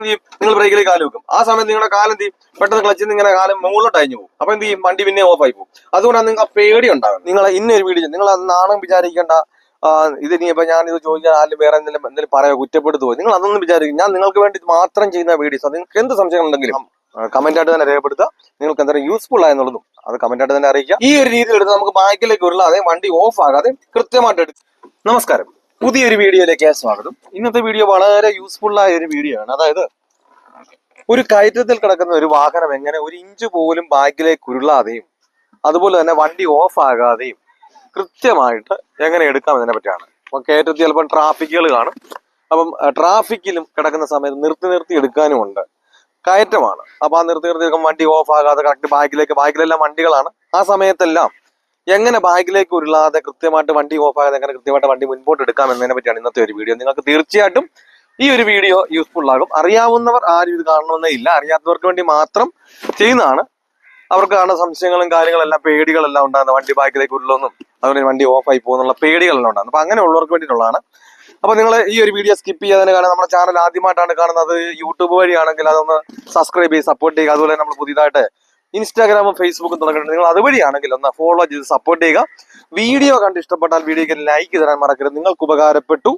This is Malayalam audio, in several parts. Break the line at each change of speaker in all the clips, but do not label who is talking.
നിങ്ങൾ ബ്രേക്കിലേക്ക് കാൽ വെക്കും. ആ സമയത്ത് നിങ്ങളുടെ കാലം എന്ത് ചെയ്യും? പെട്ടെന്ന് ക്ലച്ചിൽ നിന്ന് ഇങ്ങനെ കാലം മുകളിലോട്ട് അയഞ്ഞു പോകും. അപ്പൊ എന്ത് ചെയ്യും? വണ്ടി പിന്നെ ഓഫ് ആയി പോകും. അതുകൊണ്ടാണ് നിങ്ങൾക്ക് ആ പേടി ഉണ്ടാകും നിങ്ങൾ ഇന്നൊരു വീഡിയോ നിങ്ങൾ അത് നാണം വിചാരിക്കേണ്ട ഇത് ഇനി ഇപ്പൊ ഞാൻ ഇത് ചോദിച്ചാൽ ആരും വേറെ എന്തെങ്കിലും എന്തെങ്കിലും പറയാ കുറ്റപ്പെടുത്തുമോ നിങ്ങൾ അതൊന്നും വിചാരിക്കും ഞാൻ നിങ്ങൾക്ക് വേണ്ടി മാത്രം ചെയ്യുന്ന വീഡിയോസ് അത് നിങ്ങൾക്ക് എന്ത് സംശയം ഉണ്ടെങ്കിലും കമന്റ് ആയിട്ട് തന്നെ രേഖപ്പെടുത്തുക. നിങ്ങൾക്ക് എന്തെങ്കിലും യൂസ്ഫുൾ ആയെന്നുള്ളതും അത് കമന്റ് ആയിട്ട് തന്നെ അറിയിക്കുക. ഈ ഒരു രീതിയിൽ എടുത്ത് നമുക്ക് ബാക്കിലേക്ക് ഉരുളാതെ വണ്ടി ഓഫ് ആകാതെ കൃത്യമായിട്ട് എടുക്കും നമസ്കാരം. പുതിയൊരു വീഡിയോയിലേക്ക് സ്വാഗതം. ഇന്നത്തെ വീഡിയോ വളരെ യൂസ്ഫുൾ ആയ ഒരു വീഡിയോ ആണ്. അതായത് ഒരു കയറ്റത്തിൽ കിടക്കുന്ന ഒരു വാഹനം എങ്ങനെ ഒരു ഇഞ്ച് പോലും ബാക്കിലേക്ക് ഉരുളാതെയും അതുപോലെ തന്നെ വണ്ടി ഓഫ് ആകാതെയും കൃത്യമായിട്ട് എങ്ങനെ എടുക്കാം എന്നതിനെ പറ്റിയാണ്. അപ്പൊ കയറ്റത്തിൽ ചിലപ്പോൾ ട്രാഫിക്കുകൾ കാണും. അപ്പം ട്രാഫിക്കിലും കിടക്കുന്ന സമയത്ത് നിർത്തി നിർത്തി എടുക്കാനും ഉണ്ട്. കയറ്റമാണ്. അപ്പൊ ആ നിർത്തി നിർത്തി വണ്ടി ഓഫ് ആകാതെ കറക്റ്റ് ബാക്കിലേക്ക് ബാക്കിലെല്ലാം വണ്ടികളാണ്. ആ സമയത്തെല്ലാം എങ്ങനെ ബാഗിലേക്ക് ഉരുളാതെ കൃത്യമായിട്ട് വണ്ടി ഓഫ് ആകാതെ എങ്ങനെ കൃത്യമായിട്ട് വണ്ടി മുൻപോട്ട് എടുക്കാം എന്നതിനെ പറ്റിയാണ് ഇന്നത്തെ ഒരു വീഡിയോ നിങ്ങൾക്ക് തീർച്ചയായിട്ടും ഈ ഒരു വീഡിയോ യൂസ്ഫുൾ ആകും. അറിയാവുന്നവർ ആരും ഇത് കാണണമെന്നേ ഇല്ല. അറിയാത്തവർക്ക് വേണ്ടി മാത്രം ചെയ്യുന്നതാണ്. അവർക്ക് കാണുന്ന സംശയങ്ങളും കാര്യങ്ങളെല്ലാം പേടികളെല്ലാം ഉണ്ടാകുന്ന വണ്ടി ബാഗിലേക്ക് ഉരുളൊന്നും. അതുപോലെ വണ്ടി ഓഫ് ആയി പോകുന്നുള്ള പേടികളെല്ലാം ഉണ്ടാകുന്നത് അപ്പൊ അങ്ങനെ ഉള്ളവർക്ക് വേണ്ടിയിട്ടുള്ളതാണ്. അപ്പൊ നിങ്ങൾ ഈ ഒരു വീഡിയോ സ്കിപ്പ് ചെയ്യാതെ കാരണം നമ്മുടെ ചാനൽ ആദ്യമായിട്ടാണ് കാണുന്നത്. യൂട്യൂബ് വഴിയാണെങ്കിൽ അതൊന്ന് സബ്സ്ക്രൈബ് ചെയ്ത് സപ്പോർട്ട് ചെയ്യുക. അതുപോലെ നമ്മൾ പുതിയതായിട്ട് ഇൻസ്റ്റാഗ്രാമും ഫേസ്ബുക്കും തുടങ്ങിയിട്ടുണ്ട്. നിങ്ങൾ അതുവഴിയാണെങ്കിൽ ഒന്ന് ഫോളോ ചെയ്ത് സപ്പോർട്ട് ചെയ്യുക. വീഡിയോ കണ്ട് ഇഷ്ടപ്പെട്ടാൽ വീഡിയോക്ക് ലൈക്ക് തരാൻ മറക്കരുത്. നിങ്ങൾക്ക് ഉപകാരപ്പെട്ടു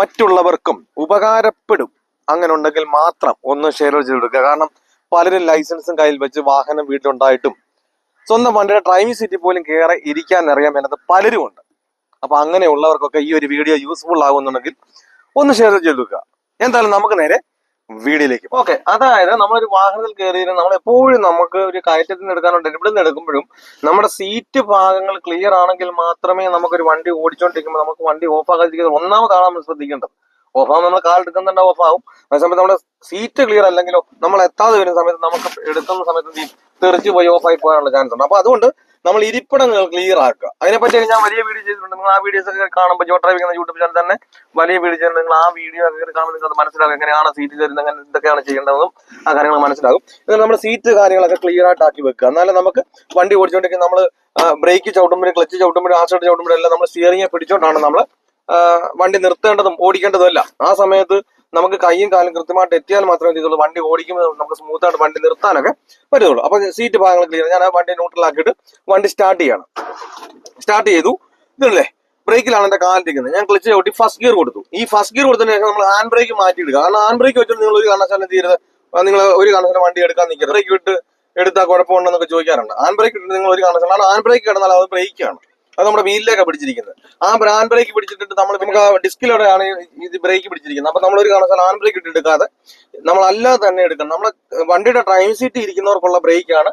മറ്റുള്ളവർക്കും ഉപകാരപ്പെടും. അങ്ങനെ ഉണ്ടെങ്കിൽ മാത്രം ഒന്ന് ഷെയർ ചെയ്ത് കൊടുക്കുക കാരണം പലരും ലൈസൻസും കയ്യിൽ വെച്ച് വാഹനം വീട്ടിലുണ്ടായിട്ടും സ്വന്തം വണ്ടിയുടെ ഡ്രൈവിംഗ് സീറ്റിൽ പോലും കയറി ഇരിക്കാൻ അറിയാൻ എന്നത് പലരും ഉണ്ട്. അപ്പൊ അങ്ങനെയുള്ളവർക്കൊക്കെ ഈ ഒരു വീഡിയോ യൂസ്ഫുൾ ആകുന്നുണ്ടെങ്കിൽ ഒന്ന് ഷെയർ ചെയ്ത് കൊടുക്കുക എന്തായാലും നമുക്ക് നേരെ വീഡിയോയിലേക്ക് ഓക്കെ അതായത് നമ്മളൊരു വാഹനത്തിൽ കയറിയിട്ട് നമ്മൾ എപ്പോഴും നമുക്ക് ഒരു കയറ്റത്തിൽ നിന്ന് എടുക്കാനുണ്ട് ഇവിടെ നിന്ന് എടുക്കുമ്പോഴും നമ്മുടെ സീറ്റ് ഭാഗങ്ങൾ ക്ലിയർ ആണെങ്കിൽ മാത്രമേ നമുക്കൊരു വണ്ടി ഓടിച്ചോണ്ടിരിക്കുമ്പോൾ നമുക്ക് വണ്ടി ഓഫ് ആകാതിരിക്കുന്നത് ഒന്നാമതാണ് നമ്മൾ ശ്രദ്ധിക്കേണ്ടത്. ഓഫ് ആകുമ്പോൾ നമ്മൾ കാലെടുക്കുന്നുണ്ട് ഓഫ് അതേ സമയത്ത് നമ്മുടെ സീറ്റ് ക്ലിയർ അല്ലെങ്കിലോ നമ്മൾ എത്താതെ വരുന്ന സമയത്ത് നമുക്ക് എടുക്കുന്ന സമയത്ത് തെറിച്ച് പോയി ഓഫ് ആയി പോകാനുള്ള ചാൻസ് ഉണ്ട്. അപ്പൊ അതുകൊണ്ട് നമ്മൾ ഇരിപ്പിടങ്ങൾ ക്ലിയർ ആക്കുക. അതിനെ പറ്റി ഞാൻ വലിയ വീഡിയോ ചെയ്തിട്ടുണ്ട്. നിങ്ങൾ ആ വീഡിയോസ് ഒക്കെ കാണുമ്പോൾ ജോ ഡ്രൈവിംഗ് എന്ന യൂട്യൂബ് ചാനൽ തന്നെ വലിയ വീഡിയോ ചെയ്തിട്ടുണ്ട്. നിങ്ങൾ ആ വീഡിയോ ഒക്കെ കാണുമ്പോൾ നിങ്ങൾക്ക് അത് മനസ്സിലാകും. എങ്ങനെയാണ് സീറ്റ് തരുന്നത് അങ്ങനെ എന്തൊക്കെയാണ് ചെയ്യേണ്ടതെന്നും ആ കാര്യങ്ങൾ മനസ്സിലാകും. എന്നിട്ട് നമ്മൾ സീറ്റ് കാര്യങ്ങളൊക്കെ ക്ലിയർ ആയിട്ട് ആക്കി വെക്കുക. എന്നാലും നമുക്ക് വണ്ടി ഓടിച്ചുകൊണ്ടിരിക്കുന്ന നമ്മൾ ബ്രേക്ക് ചവിട്ടുമ്പോഴും ക്ലച്ച് ചവിട്ടുമ്പോഴും ആക്സിഡന്റ് ചവിട്ടുമ്പോഴും എല്ലാം നമ്മൾ സ്റ്റിയറിംഗ് പിടിച്ചുകൊണ്ടാണ് നമ്മൾ വണ്ടി നിർത്തേണ്ടതും ഓടിക്കേണ്ടതും അല്ല ആ സമയത്ത് നമുക്ക് കൈയും കാലും കൃത്യമായിട്ട് എത്തിയാൽ മാത്രമേ എന്ത് ചെയ്തുള്ളൂ? വണ്ടി ഓടിക്കുമ്പോൾ നമുക്ക് സ്മൂത്ത് ആയിട്ട് വണ്ടി നിർത്താനൊക്കെ പറ്റുള്ളൂ അപ്പൊ സീറ്റ് ഭാഗങ്ങൾ ക്ലിയർ ഞാൻ ആ വണ്ടി ന്യൂട്രലാക്കിയിട്ട് വണ്ടി സ്റ്റാർട്ട് ചെയ്യണം. സ്റ്റാർട്ട് ചെയ്തു. ഇതല്ലേ ബ്രേക്കിലാണ് എന്റെ കാലിരിക്കുന്നത് ഞാൻ ക്ലിച്ച് ചവിട്ടി ഫസ്റ്റ് ഗിയർ കൊടുത്തു. ഈ ഫസ്റ്റ് ഗിയർ കൊടുത്തതിന് ശേഷം നമ്മൾ ഹാൻഡ് ബ്രേക്ക് മാറ്റിയിടുക. കാരണം ഹാൻഡ് ബ്രേക്ക് വെച്ചിട്ട് നിങ്ങൾ ഒരു കാരണവശാലും തീരുന്നത് നിങ്ങൾ ഒരു കാരണവശാലും വണ്ടി എടുക്കാൻ നിൽക്കരുത്. ബ്രേക്ക് വിട്ട് എടുത്താൽ കുഴപ്പമുണ്ടെന്നൊക്കെ ചോദിക്കാറുണ്ട്. ഹാൻഡ് ബ്രേക്ക് ഇട്ടിട്ട് നിങ്ങൾ ഒരു കാരണവശാലും കാരണം ഹാൻഡ് ബ്രേക്ക് കിടന്നാൽ അത് ബ്രേക്കാണ് അത് നമ്മുടെ വീലിലേക്കാണ് പിടിച്ചിരിക്കുന്നത്. ആ ബ്രാൻഡ് ബ്രേക്ക് പിടിച്ചിട്ട് നമ്മൾ നമുക്ക് ആ ഡിസ്കിലൂടെയാണ് ഇത് ബ്രേക്ക് പിടിച്ചിരിക്കുന്നത്. അപ്പൊ നമ്മളൊരു കാരണവശാലും ഹാൻഡ് ബ്രേക്ക് ഇട്ട് എടുക്കാതെ നമ്മൾ അല്ലാതെ തന്നെ എടുക്കണം. നമ്മളെ വണ്ടിയുടെ ഡ്രൈവിംഗ് സീറ്റ് ഇരിക്കുന്നവർക്കുള്ള ബ്രേക്കാണ്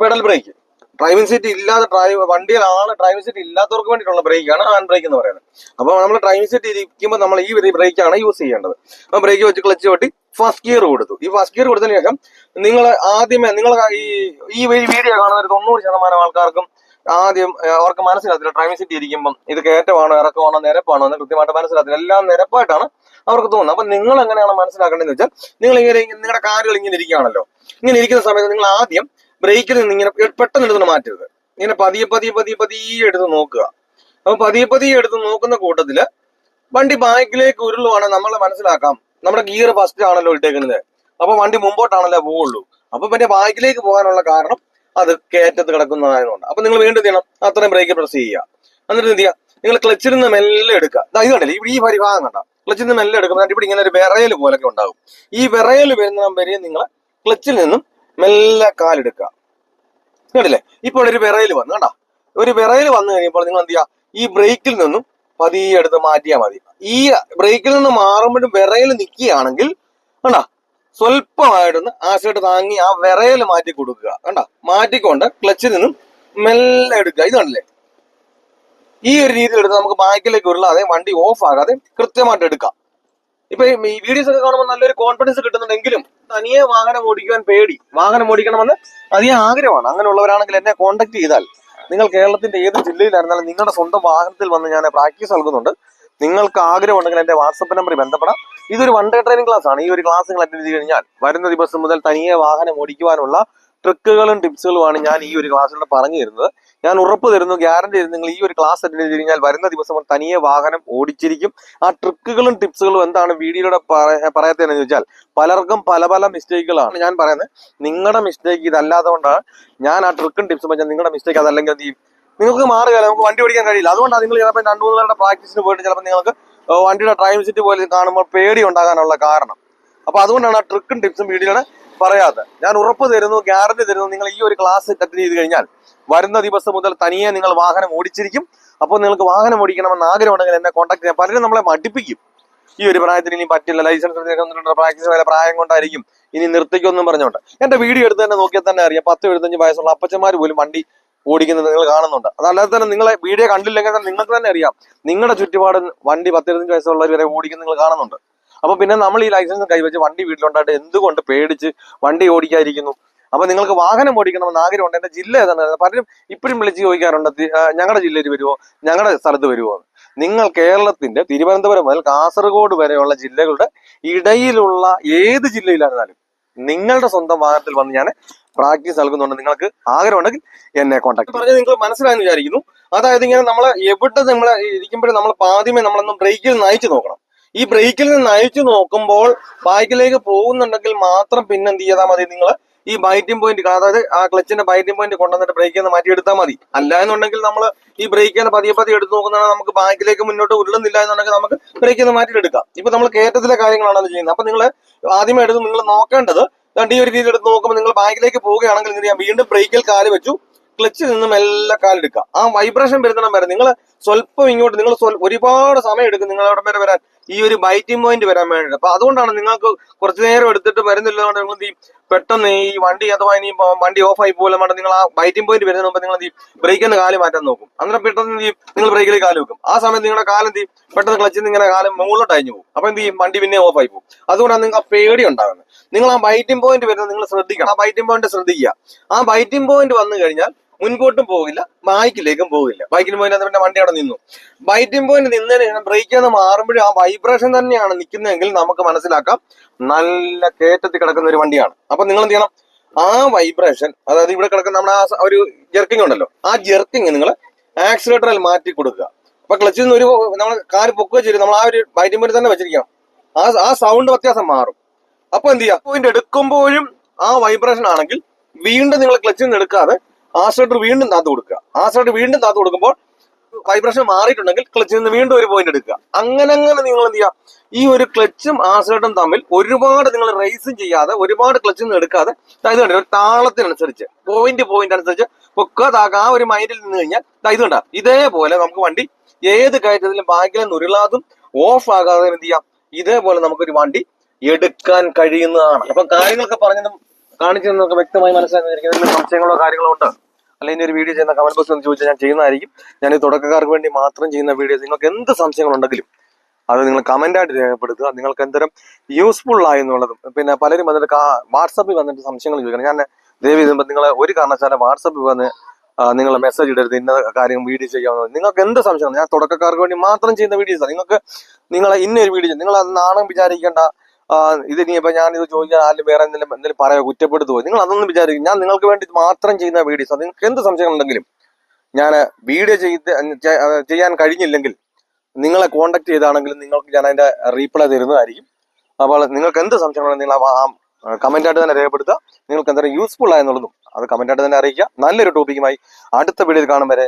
പെഡൽ ബ്രേക്ക് ഡ്രൈവിംഗ് സീറ്റ് ഇല്ലാതെ ഡ്രൈവ് വണ്ടിയിൽ ആൾ ഡ്രൈവിംഗ് സീറ്റ് ഇല്ലാത്തവർക്ക് വേണ്ടിയിട്ടുള്ള ബ്രേക്കാണ് ഹാൻഡ് ബ്രേക്ക് എന്ന് പറയുന്നത്. അപ്പൊ നമ്മൾ ഡ്രൈവിംഗ് സീറ്റ് ഇരിക്കുമ്പോൾ നമ്മൾ ഈ ബ്രേക്കാണ് യൂസ് ചെയ്യേണ്ടത്. അപ്പൊ ബ്രേക്ക് വെച്ച് ക്ലച്ച് വെട്ടി ഫസ്റ്റ് ഗിയർ കൊടുത്തു. ഈ ഫസ്റ്റ് ഗിയർ കൊടുത്തതിന് ശേഷം നിങ്ങൾ ആദ്യമേ നിങ്ങൾ ഈ ഈ വീഡിയോ കാണുന്ന ഒരു തൊണ്ണൂറ് ശതമാനം ആൾക്കാർക്കും ആദ്യം അവർക്ക് മനസ്സിലാകത്തില്ല. ഡ്രൈവിംഗ് സീറ്റ് ഇരിക്കുമ്പം ഇത് കയറ്റമാണോ ഇറക്കമാണോ നിരപ്പാണോ എന്ന് കൃത്യമായിട്ട് മനസ്സിലാകത്തില്ല. എല്ലാം നിരപ്പായിട്ടാണ് അവർക്ക് തോന്നുന്നത്. അപ്പൊ നിങ്ങൾ എങ്ങനെയാണ് മനസ്സിലാക്കേണ്ടതെന്ന് വെച്ചാൽ നിങ്ങൾ ഇങ്ങനെ നിങ്ങളുടെ കാലുകൾ ഇങ്ങനെ ഇരിക്കുകയാണല്ലോ. ഇങ്ങനെ ഇരിക്കുന്ന സമയത്ത് നിങ്ങൾ ആദ്യം ബ്രേക്കിൽ നിന്ന് ഇങ്ങനെ പെട്ടെന്ന് എടുത്ത് മാറ്റരുത്. ഇങ്ങനെ പതിയെ പതിയെ പതിയെ പതിയെ എടുത്ത് നോക്കുക. അപ്പൊ പതിയെ പതിയെ എടുത്ത് നോക്കുന്ന കൂട്ടത്തിൽ വണ്ടി ബാക്കിലേക്ക് ഉരുളുവാണ് നമ്മൾ മനസ്സിലാക്കാം. നമ്മുടെ ഗിയർ ഫസ്റ്റ് ആണല്ലോ ഇട്ടേക്കുന്നത്. അപ്പൊ വണ്ടി മുമ്പോട്ടാണല്ലോ പോവുള്ളൂ. അപ്പൊ പിന്നെ ബാക്കിലേക്ക് പോകാനുള്ള കാരണം അത് കയറ്റത്ത് കിടക്കുന്നതായതുകൊണ്ട്. അപ്പൊ നിങ്ങൾ വീണ്ടും ചെയ്യണം? അത്രയും ബ്രേക്ക് പ്രസ് ചെയ്യുക. എന്നിട്ട് എന്ത് ചെയ്യുക? നിങ്ങൾ ക്ലച്ചിൽ നിന്ന് മെല്ലെ എടുക്കുക. ഇത് കണ്ടില്ലേ? ഈ പരിഭാഗം കണ്ട? ക്ലച്ചിൽ നിന്ന് മെല്ലെ എടുക്കുമ്പോൾ ഇവിടെ ഇങ്ങനെ ഒരു വിറയൽ പോലൊക്കെ ഉണ്ടാകും. ഈ വിറയൽ വരുന്ന വരെ നിങ്ങൾ ക്ലച്ചിൽ നിന്നും മെല്ലെ കാലെടുക്കുക. കണ്ടില്ലേ? ഇപ്പോൾ ഒരു വിറയൽ വന്നു. കണ്ട? ഒരു വിറയൽ വന്നു കഴിയുമ്പോൾ നിങ്ങൾ എന്ത് ചെയ്യുക? ഈ ബ്രേക്കിൽ നിന്നും പതിയെ എടുത്ത് മാറ്റിയാൽ മതി. ഈ ബ്രേക്കിൽ നിന്ന് മാറുമ്പോഴും വിറയൽ നിൽക്കുകയാണെങ്കിൽ കണ്ട? സ്വല്പമായിട്ടൊന്ന് ആസിഡ് താങ്ങി ആ വിറയൽ മാറ്റി കൊടുക്കുക. കണ്ട? മാറ്റിക്കൊണ്ട് ക്ലച്ചിൽ നിന്നും മെല്ലെ എടുക്കുക. ഇത് കണ്ടില്ലേ? ഈ ഒരു രീതിയിൽ എടുത്ത് നമുക്ക് ബാക്കിലേക്ക് ഉരുളാതെ വണ്ടി ഓഫ് ആകാതെ കൃത്യമായിട്ട് എടുക്കാം. ഇപ്പൊ ഈ വീഡിയോസ് ഒക്കെ കാണുമ്പോൾ നല്ലൊരു കോൺഫിഡൻസ് കിട്ടുന്നുണ്ടെങ്കിലും തനിയെ വാഹനം ഓടിക്കുവാൻ പേടി. വാഹനം ഓടിക്കണമെന്ന് അതിയ ആഗ്രഹമാണ്. അങ്ങനെയുള്ളവരാണെങ്കിൽ എന്നെ കോൺടാക്ട് ചെയ്താൽ നിങ്ങൾ കേരളത്തിന്റെ ഏത് ജില്ലയിലായിരുന്നാലും നിങ്ങളുടെ സ്വന്തം വാഹനത്തിൽ വന്ന് ഞാൻ പ്രാക്ടീസ് നൽകുന്നുണ്ട്. നിങ്ങൾക്ക് ആഗ്രഹമുണ്ടെങ്കിൽ എന്റെ വാട്സപ്പ് നമ്പറിൽ ബന്ധപ്പെടാം. ഇതൊരു വൺ ഡേ ട്രെയിനിങ് ക്ലാസ് ആണ്. ഈ ഒരു ക്ലാസ് നിങ്ങൾ അറ്റൻഡ് ചെയ്ത് കഴിഞ്ഞാൽ വരുന്ന ദിവസം മുതൽ തനിയെ വാഹനം ഓടിക്കുവാനുള്ള ട്രിക്കുകളും ടിപ്സുകളുമാണ് ഞാൻ ഈ ഒരു ക്ലാസ്സിലൂടെ പറഞ്ഞു തരുന്നത്. ഞാൻ ഉറപ്പ് തരുന്നു ഗ്യാരണ്ടി തരുന്നു നിങ്ങൾ ഈ ഒരു ക്ലാസ് അറ്റൻഡ് ചെയ്ത് കഴിഞ്ഞാൽ വരുന്ന ദിവസം തനിയെ വാഹനം ഓടിച്ചിരിക്കും. ആ ട്രിക്കുകളും ടിപ്സുകളും എന്താണ് വീഡിയോയുടെ പറയത്തേന്ന് ചോദിച്ചാൽ പലർക്കും പല പല മിസ്റ്റേക്കുകളാണ് ഞാൻ പറയുന്നത്. നിങ്ങളുടെ മിസ്റ്റേക്ക് ഇതല്ലാതെ കൊണ്ടാണ് ഞാൻ ആ ട്രിക്കും ടിപ്സും വെച്ചാൽ നിങ്ങളുടെ മിസ്റ്റേക്ക് അതല്ലെങ്കിൽ നിങ്ങൾക്ക് മാറുകയല്ല? നമുക്ക് വണ്ടി ഓടിക്കാൻ കഴിയില്ല. അതുകൊണ്ടാണ് നിങ്ങൾ ചിലപ്പോൾ രണ്ടു മൂന്ന് പേരുടെ പ്രാക്ടീസിന് പോയിട്ട് ചിലപ്പോൾ നിങ്ങൾക്ക് വണ്ടിയുടെ ഡ്രൈവിംഗ് സീറ്റ് പോലെ കാണുമ്പോൾ പേടി ഉണ്ടാകാനുള്ള കാരണം. അപ്പൊ അതുകൊണ്ടാണ് ആ ട്രിക്കും ടിപ്സും വീഡിയോയിൽ പറയാതെ ഞാൻ ഉറപ്പ് തരുന്നു ഗ്യാരണ്ടി തരുന്നു നിങ്ങൾ ഈ ഒരു ക്ലാസ് അറ്റൻഡ് ചെയ്ത് കഴിഞ്ഞാൽ വരുന്ന ദിവസം മുതൽ തനിയെ നിങ്ങൾ വാഹനം ഓടിച്ചിരിക്കും. അപ്പോൾ നിങ്ങൾക്ക് വാഹനം ഓടിക്കണമെന്ന് ആഗ്രഹമുണ്ടെങ്കിൽ എന്നെ കോൺടാക്ട് ചെയ്യാം. പലരും നമ്മളെ മടിപ്പിക്കും. ഈ ഒരു പ്രായത്തിന് ഇനി പറ്റില്ല ലൈസൻസ് പ്രാക്ടീസ് വരെ പ്രായം കൊണ്ടായിരിക്കും. ഇനി നിർത്തിക്കൊന്നും പറഞ്ഞോണ്ട് എന്റെ വീഡിയോ എടുത്ത് തന്നെ നോക്കിയാൽ തന്നെ അറിയാം. പത്ത് എഴുപത്തഞ്ച് വയസ്സുള്ള അപ്പച്ചന്മാർ പോലും വണ്ടി ഓടിക്കുന്നത് നിങ്ങൾ കാണുന്നുണ്ട്. അതല്ലാതെ തന്നെ നിങ്ങളെ വീഡിയോ കണ്ടില്ലെങ്കിൽ തന്നെ നിങ്ങൾക്ക് തന്നെ അറിയാം. നിങ്ങളുടെ ചുറ്റുപാട് വണ്ടി പത്തിരുപത്തഞ്ച് വയസ്സുള്ളവർ വരെ ഓടിക്കുന്നത് നിങ്ങൾ കാണുന്നുണ്ട്. അപ്പൊ പിന്നെ നമ്മൾ ഈ ലൈസൻസ് കൈവച്ച് വണ്ടി വീട്ടിലുണ്ടായിട്ട് എന്തുകൊണ്ട് പേടിച്ച് വണ്ടി ഓടിക്കാതിരിക്കുന്നു? അപ്പൊ നിങ്ങൾക്ക് വാഹനം ഓടിക്കണമെന്ന് ആഗ്രഹമുണ്ട് എന്റെ ജില്ല ഏതാണ് പലരും ഇപ്പോഴും വിളിച്ച് ചോദിക്കാറുണ്ട് ഞങ്ങളുടെ ജില്ലയിൽ വരുമോ ഞങ്ങളുടെ സ്ഥലത്ത് വരുമോ നിങ്ങൾ കേരളത്തിന്റെ തിരുവനന്തപുരം മുതൽ കാസർഗോഡ് വരെയുള്ള ജില്ലകളുടെ ഇടയിലുള്ള ഏത് ജില്ലയിലായിരുന്നാലും നിങ്ങളുടെ സ്വന്തം വാഹനത്തിൽ വന്ന് ഞാൻ പ്രാക്ടീസ് നൽകുന്നുണ്ട്. നിങ്ങൾക്ക് ആഗ്രഹമുണ്ടെങ്കിൽ എന്നെ കോൺടാക്ട് പറഞ്ഞത് നിങ്ങൾ മനസ്സിലായെന്ന് വിചാരിക്കുന്നു. അതായത് ഇങ്ങനെ നമ്മൾ എവിടെ നമ്മൾ ഇരിക്കുമ്പോഴും നമ്മൾ ആദ്യമേ നമ്മളൊന്ന് ബ്രേക്കിൽ നയിച്ചു നോക്കണം. ഈ ബ്രേക്കിൽ നിന്ന് നയിച്ചു നോക്കുമ്പോൾ ബൈക്കിലേക്ക് പോകുന്നുണ്ടെങ്കിൽ മാത്രം പിന്നെ എന്ത് ചെയ്താൽ മതി? നിങ്ങൾ ഈ ബൈറ്റിംഗ് പോയിന്റ് അതായത് ആ ക്ലച്ചിന്റെ ബൈറ്റിംഗ് പോയിന്റ് കൊണ്ടുവന്നിട്ട് ബ്രേക്കിൽ നിന്ന് മാറ്റി എടുത്താൽ മതി. അല്ല എന്നുണ്ടെങ്കിൽ നമ്മൾ ഈ ബ്രേക്കിനെ പതിയെ പതിയെ എടുത്ത് നോക്കുന്നതാണ് നമുക്ക് ബാക്കിലേക്ക് മുന്നോട്ട് ഉരുളുന്നില്ല എന്നുണ്ടെങ്കിൽ നമുക്ക് ബ്രേക്കിൽ നിന്ന് മാറ്റിയെടുക്കാം. ഇപ്പൊ നമ്മൾ കയറ്റത്തിലെ കാര്യങ്ങളാണ് ചെയ്യുന്നത്. അപ്പൊ നിങ്ങൾ ആദ്യമേ എടുത്ത് നിങ്ങൾ നോക്കേണ്ടത് രണ്ട് ഈ ഒരു രീതിയിൽ എടുത്ത് നോക്കുമ്പോൾ നിങ്ങൾ ബാക്കിലേക്ക് പോവുകയാണെങ്കിൽ ചെയ്യാം വീണ്ടും ബ്രേക്കിൽ കാൽ വെച്ചു. ക്ലച്ചിൽ നിന്ന് മെല്ലെ കാലെടുക്കുക ആ വൈബ്രേഷൻ വരുന്നിടം വരെ നിങ്ങൾ സ്വല്പം ഇങ്ങോട്ട് നിങ്ങൾ ഒരുപാട് സമയം എടുക്കും നിങ്ങൾ അവിടെ വരെ വരാൻ. ഈ ഒരു ബൈറ്റിംഗ് പോയിന്റ് വരാൻ വേണ്ടിയിട്ട്. അപ്പൊ അതുകൊണ്ടാണ് നിങ്ങൾക്ക് കുറച്ചു നേരം എടുത്തിട്ട് വരുന്നില്ല നിങ്ങൾ എന്ത് പെട്ടെന്ന് ഈ വണ്ടി അഥവാ ഇനി വണ്ടി ഓഫ് ആയി പോലെ നിങ്ങൾ ആ ബൈറ്റിംഗ് പോയിന്റ് വരുന്നതിന് മുമ്പ് നിങ്ങൾ എന്ത് ബ്രേക്കിൽ കാൽ മാറ്റാൻ നോക്കും. അങ്ങനെ പെട്ടെന്ന് എന്ത് നിങ്ങൾ ബ്രേക്കിലേക്ക് കാൽ വെക്കും. ആ സമയത്ത് നിങ്ങളുടെ കാലം എന്ത് പെട്ടെന്ന് ക്ലച്ചിൽ നിന്ന് ഇങ്ങനെ കാലം മുകളിലോട്ട് അയഞ്ഞു പോകും. അപ്പൊ എന്ത് ചെയ്യും? വണ്ടി പിന്നെ ഓഫ് ആയി പോകും. അതുകൊണ്ടാണ് നിങ്ങൾക്ക് ആ പേടി ഉണ്ടാകുന്നത്. നിങ്ങൾ ആ ബൈറ്റിംഗ് പോയിന്റ് വരുന്നത് നിങ്ങൾ ശ്രദ്ധിക്കണം. ആ ബൈറ്റിംഗ് പോയിന്റ് ശ്രദ്ധിക്കുക. ആ ബൈറ്റിംഗ് പോയിന്റ് വന്നു കഴിഞ്ഞാൽ മുൻപോട്ടും പോകില്ല ബൈക്കിലേക്കും പോകില്ല ബൈക്കിന് പോയിന്റ് പിന്നെ വണ്ടി അവിടെ നിന്നു. ബൈറ്റിംഗ് പോയിന്റ് നിന്നതിന് ശേഷം ബ്രേക്ക് നിന്ന് മാറുമ്പോഴും ആ വൈബ്രേഷൻ തന്നെയാണ് നിൽക്കുന്നതെങ്കിൽ നമുക്ക് മനസ്സിലാക്കാം നല്ല കയറ്റത്തിൽ കിടക്കുന്ന ഒരു വണ്ടിയാണ്. അപ്പൊ നിങ്ങൾ എന്ത് ചെയ്യണം? ആ വൈബ്രേഷൻ അതായത് ഇവിടെ കിടക്കുന്ന നമ്മുടെ ആ ഒരു ജെർക്കിംഗ് ഉണ്ടല്ലോ ആ ജെർക്കിങ് നിങ്ങൾ ആക്സിലേറ്ററിൽ മാറ്റി കൊടുക്കുക. അപ്പൊ ക്ലച്ചിൽ നിന്ന് ഒരു നമ്മൾ കാൽ പൊക്കുക ചെയ്ത് നമ്മൾ ആ ഒരു ബൈറ്റിംഗ് പോയിന്റ് തന്നെ വെച്ചിരിക്കാം ആ ആ സൗണ്ട് വ്യത്യാസം മാറും. അപ്പൊ എന്ത് ചെയ്യാം പോയിന്റ് എടുക്കുമ്പോഴും ആ വൈബ്രേഷൻ ആണെങ്കിൽ വീണ്ടും നിങ്ങൾ ക്ലച്ചിൽ നിന്ന് എടുക്കാതെ ആസിലേറ്റർ വീണ്ടും താത്തു കൊടുക്കുക. ആസിലേറ്റർ വീണ്ടും താത്തു കൊടുക്കുമ്പോൾ വൈബ്രേഷൻ മാറിയിട്ടുണ്ടെങ്കിൽ ക്ലച്ചിൽ നിന്ന് വീണ്ടും ഒരു പോയിന്റ് എടുക്കുക. അങ്ങനെ അങ്ങനെ നിങ്ങൾ എന്ത് ചെയ്യുക? ഈ ഒരു ക്ലച്ചും ആസിലേറ്ററും തമ്മിൽ ഒരുപാട് നിങ്ങൾ റേസും ചെയ്യാതെ ഒരുപാട് ക്ലച്ചിൽ നിന്ന് എടുക്കാതെ ഇത് കണ്ടോ? ഒരു താളത്തിനനുസരിച്ച് പോയിന്റ് പോയിന്റ് അനുസരിച്ച് പൊക്കാതാക്ക ആ ഒരു മൈൻഡിൽ നിന്ന് കഴിഞ്ഞാൽ ഇത് കണ്ട? ഇതേപോലെ നമുക്ക് വണ്ടി ഏത് കയറ്റത്തിലും ബാക്കിലെ നുരുളാതും ഓഫ് ആകാതെ എന്ത് ചെയ്യാം? ഇതേപോലെ നമുക്കൊരു വണ്ടി എടുക്കാൻ കഴിയുന്നതാണ്. അപ്പൊ കാര്യങ്ങളൊക്കെ പറഞ്ഞതും കാണിച്ചു നമുക്ക് വ്യക്തമായി മനസ്സിലാക്കുന്ന സംശയങ്ങളോ കാര്യങ്ങളോ ഉണ്ട്? അല്ലെങ്കിൽ ഒരു വീഡിയോ ചെയ്യുന്ന കമന്റ് ബോക്സ് എന്ന് ചോദിച്ചാൽ ഞാൻ ചെയ്യുന്നതായിരിക്കും. ഞാൻ ഈ തുടക്കക്കാർക്ക് വേണ്ടി മാത്രം ചെയ്യുന്ന വീഡിയോസ് നിങ്ങൾക്ക് എന്ത് സംശയങ്ങളുണ്ടെങ്കിലും അത് നിങ്ങൾ കമന്റ് ആയിട്ട് രേഖപ്പെടുത്തുക. നിങ്ങൾക്ക് എന്തരം യൂസ്ഫുൾ ആയി എന്നുള്ളതും പിന്നെ പലരും വന്നിട്ട് വാട്സപ്പിൽ വന്നിട്ട് സംശയങ്ങൾ ചോദിക്കണം. ഞാൻ ദയവ് ചെയ്യുമ്പോൾ നിങ്ങൾ ഒരു കാരണവശാലും വാട്സപ്പിൽ വന്ന് നിങ്ങൾ മെസ്സേജ് ഇടരുത് ഇന്ന കാര്യം വീഡിയോ ചെയ്യാവുന്നത് നിങ്ങൾക്ക് എന്ത് സംശയം ഞാൻ തുടക്കക്കാർക്ക് വേണ്ടി മാത്രം ചെയ്യുന്ന വീഡിയോസാണ് നിങ്ങൾക്ക് നിങ്ങൾ ഇന്നൊരു വീഡിയോ നിങ്ങൾ നാണം വിചാരിക്കേണ്ട ആ, ഇത് ഇനിയിപ്പോ ഞാൻ ഇത് ചോദിച്ചാൽ ആരും വേറെ എന്തെങ്കിലും എന്തെങ്കിലും പറയാോ കുറ്റപ്പെടുത്തുമോ നിങ്ങൾ അതൊന്നും വിചാരിക്കും ഞാൻ നിങ്ങൾക്ക് വേണ്ടി മാത്രം ചെയ്യുന്ന വീഡിയോസ്. അത് നിങ്ങൾക്ക് എന്ത് സംശയം ഉണ്ടെങ്കിലും ഞാൻ വീഡിയോ ചെയ്ത് ചെയ്യാൻ കഴിഞ്ഞില്ലെങ്കിൽ നിങ്ങളെ കോണ്ടാക്ട് ചെയ്താണെങ്കിലും നിങ്ങൾക്ക് ഞാൻ അതിന്റെ റീപ്ലൈ തരുന്നതായിരിക്കും. അപ്പോൾ നിങ്ങൾക്ക് എന്ത് സംശയങ്ങളുണ്ടെങ്കിലും നിങ്ങൾ ആ കമന്റ് ആയിട്ട് തന്നെ രേഖപ്പെടുത്തുക. നിങ്ങൾക്ക് എന്തെങ്കിലും യൂസ്ഫുൾ ആയെന്നുള്ളതും അത് കമന്റായിട്ട് തന്നെ അറിയിക്കുക. നല്ലൊരു ടോപ്പിക്കുമായി അടുത്ത വീഡിയോയിൽ കാണും വരെ.